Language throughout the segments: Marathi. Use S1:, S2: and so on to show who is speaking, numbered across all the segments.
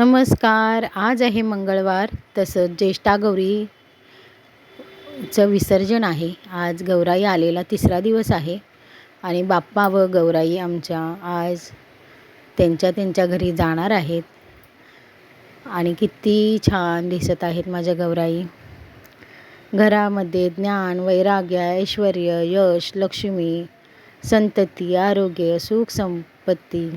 S1: नमस्कार आज आहे मंगळवार तसंच ज्येष्ठा गौरीचं विसर्जन आहे. आज गौराई आलेला तिसरा दिवस आहे आणि बाप्पा व गौराई आमच्या आज त्यांच्या त्यांच्या घरी जाणार आहेत. आणि किती छान दिसत आहेत माझ्या गौराई. घरामध्ये ज्ञान वैराग्य ऐश्वर यश लक्ष्मी संतती आरोग्य सुख संपत्ती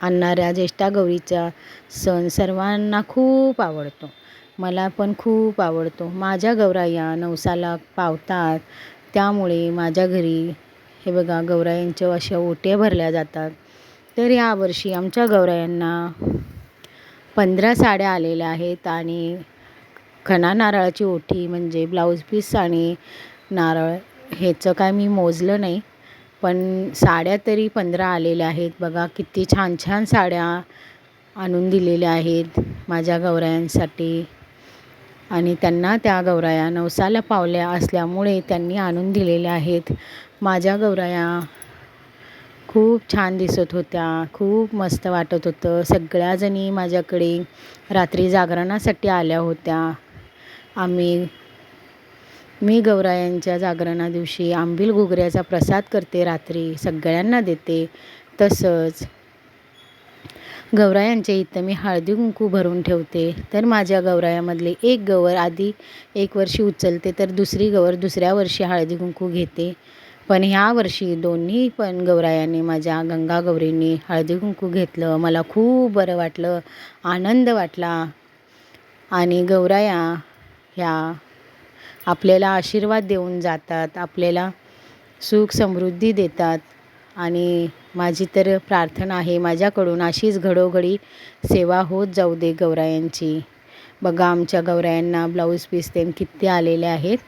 S1: आणणाऱ्या ज्येष्ठा गौरीचा सण सर्वांना खूप आवडतो. मला पण खूप आवडतो. माझ्या गौराया नवसाला पावतात. त्यामुळे माझ्या घरी हे बघा गौरायांच्या अशा ओट्या भरल्या जातात. तर यावर्षी आमच्या गौरायांना पंधरा साड्या आलेल्या आहेत आणि खणा नारळाची ओठी म्हणजे ब्लाऊज पीस आणि नारळ ह्याचं काय मी मोजलं नाही. पण साड्या तरी पंधरा आलेल्या आहेत. बघा किती छान छान साड्या आणून दिलेल्या आहेत माझ्या गौरायांसाठी आणि त्यांना त्या गौराया नवसाला पावल्या असल्यामुळे त्यांनी आणून दिलेल्या आहेत. माझ्या गौराया खूप छान दिसत होत्या. खूप मस्त वाटत होतं. सगळ्याजणी माझ्याकडे रात्री जागरणासाठी आल्या होत्या. आम्ही मी गौरायांच्या जागरणा दिवशी आंबील घुगऱ्याचा प्रसाद करते रात्री सगळ्यांना देते. तसंच गौरायांच्या इथं मी हळदी कुंकू भरून ठेवते. तर माझ्या गौरायामधले एक गवर आधी एक वर्षी उचलते तर दुसरी गवर दुसऱ्या वर्षी हळदी कुंकू घेते. पण ह्या वर्षी दोन्ही पण गौरायाने माझ्या गंगा गौरींनी हळदी कुंकू घेतलं. मला खूप बरं वाटलं आनंद वाटला. आणि गौराया ह्या आपल्याला आशीर्वाद देऊन जातात आपल्याला सुख समृद्धी देतात. आणि माझी तर प्रार्थना आहे माझ्याकडून अशीच घडोघडी सेवा होत जाऊ दे गौरायांची बघा आमच्या गौरायांना ब्लाऊज पीस तेन किती आलेले आहेत.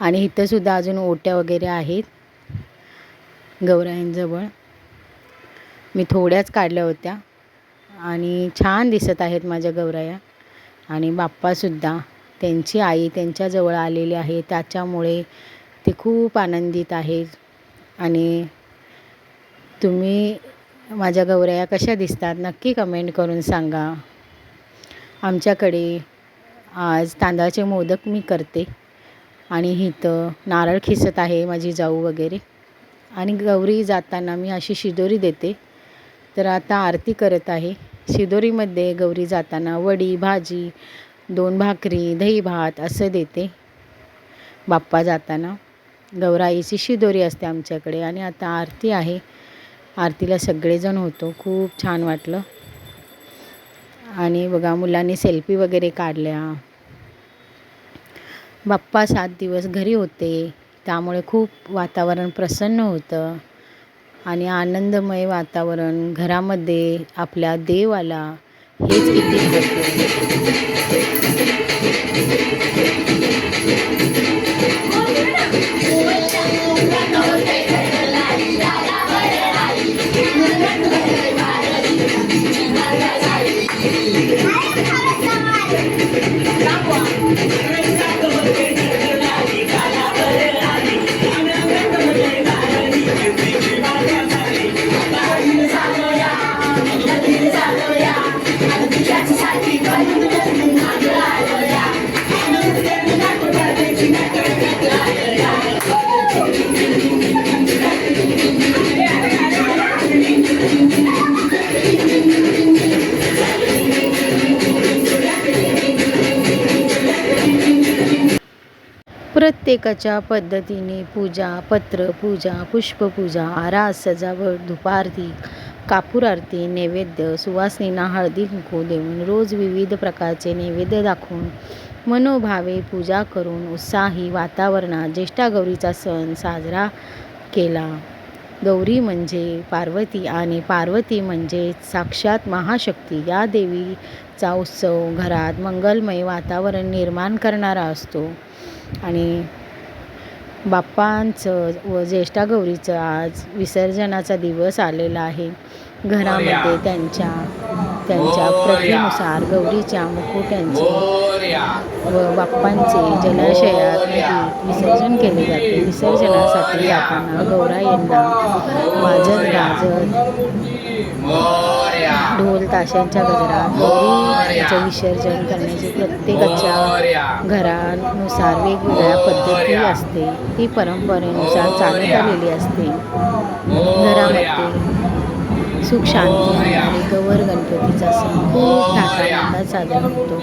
S1: आणि इथंसुद्धा अजून ओट्या वगैरे आहेत गौरायांजवळ मी थोड्याच काढल्या होत्या. आणि छान दिसत आहेत माझ्या गौराया आणि बाप्पासुद्धा त्यांची आई त्यांच्याजवळ आलेली आहे. त्याच्यामुळे ते खूप आनंदित आहेत आणि तुम्ही माझ्या गौऱ्या कशा दिसतात नक्की कमेंट करून सांगा. आमच्याकडे आज तांदळाचे मोदक मी करते. आणि इथं नारळ खिसत आहे माझी जाऊ वगैरे. आणि गौरी जाताना मी अशी शिदोरी देते. तर आता आरती करत आहे. शिदोरीमध्ये गौरी जाताना वडी भाजी दोन भाकरी दही भात असं देते. बाप्पा जाताना गौराईची शिदोरी असते आमच्याकडे आणि आता आरती आहे. आरतीला सगळेजण होतो. खूप छान वाटलं. आणि बघा मुलांनी सेल्फी वगैरे काढल्या. बाप्पा सात दिवस घरी होते. त्यामुळे खूप वातावरण प्रसन्न होतं. आणि आनंदमय वातावरण. घरामध्ये आपल्या देवाला हेच किती प्रत्येकाच्या पद्धतीने पूजा पत्र पूजा पुष्पपूजा आरास सजावट धुपारती कापूर आरती नैवेद्य सुवासिनींना हळदी कुंकू देऊन रोज विविध प्रकारचे नैवेद्य दाखवून मनोभावे पूजा करून उत्साही वातावरणात ज्येष्ठा गौरीचा सण साजरा केला. गौरी म्हणजे पार्वती आणि पार्वती म्हणजे साक्षात महाशक्ती. या देवीचा उत्सव घरात मंगलमय वातावरण निर्माण करणारा असतो. आणि बाप्पांचं व ज्येष्ठा गौरीचं आज विसर्जनाचा दिवस आलेला आहे. घरामध्ये त्यांच्या त्यांच्या प्रथेनुसार गौरीच्या मुकुट्यांचे व बाप्पांचे जलाशयात विसर्जन केले जाते. विसर्जनासाठी जाताना गौराईंना वाजत गाजत ढोल ताशांच्या गजरात गौरीचं विसर्जन करण्याची प्रत्येकाच्या घरानुसार वेगवेगळ्या पद्धती असते. ती परंपरेनुसार चालत आलेली असते. घरामध्ये सुख शांती आणि गौर गणपतीचा सण खूप थाटामाटात साजरा होतो.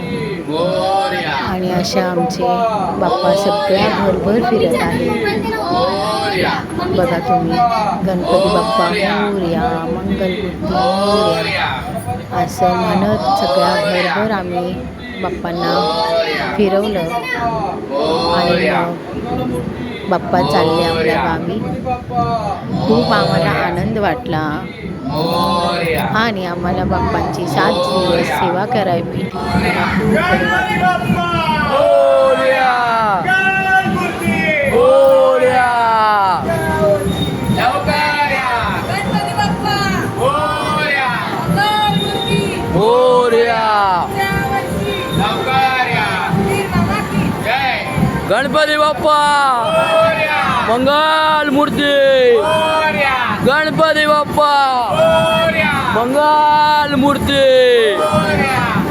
S1: आणि अशा आमचे बाप्पा सगळ्या भरभर फिरत आहेत. बघा तुम्ही गणपती बाप्पा मोर्या मंगलमूर्ती मोर्या. असं म्हणत सगळ्या भरभर आम्ही बाप्पांना फिरवलं. आणि बाप्पा चालले आपल्या गावी. खूप आम्हाला आनंद वाटला. आणि आम्हाला बाप्पांची सात दिवस सेवा करायला भेटली मला खूप बरं वाटलं.
S2: गणपती बाप्पा मंगळमूर्ती यावर्षी वीर बाबा की
S3: गणपती बाप्पा. मंगल मूर्ती. गणपती बाप्पा. मंगल मूर्ती.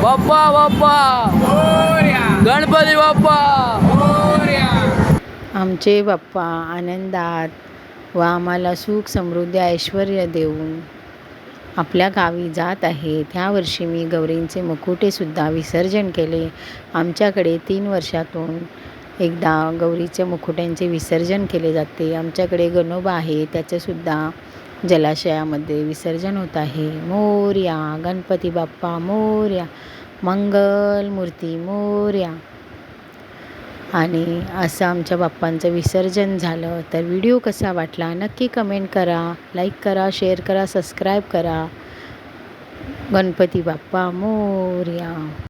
S3: बाप्पा बाप्पा. गणपती बाप्पा.
S1: आमचे बाप्पा आनंदात व आम्हाला सुख समृद्धी ऐश्वर देऊन आपल्या गावी जात आहेत. त्या वर्षी मी गौरींचे मुकुटेसुद्धा विसर्जन केले. आमच्याकडे तीन वर्षातून एकदा गौरीच्या मुखुट्यांचे विसर्जन केले जाते. आमच्याकडे गणोबा आहे. त्याचंसुद्धा जलाशयामध्ये विसर्जन होत आहे. मोर्या गणपती बाप्पा मोर्या मंगल मूर्ती मोर्या. आणि असं आमच्या बाप्पांचं विसर्जन झालं. तर व्हिडिओ कसा वाटला? नक्की कमेंट करा लाईक करा शेअर करा सबस्क्राईब करा. गणपती बाप्पा मोर्या.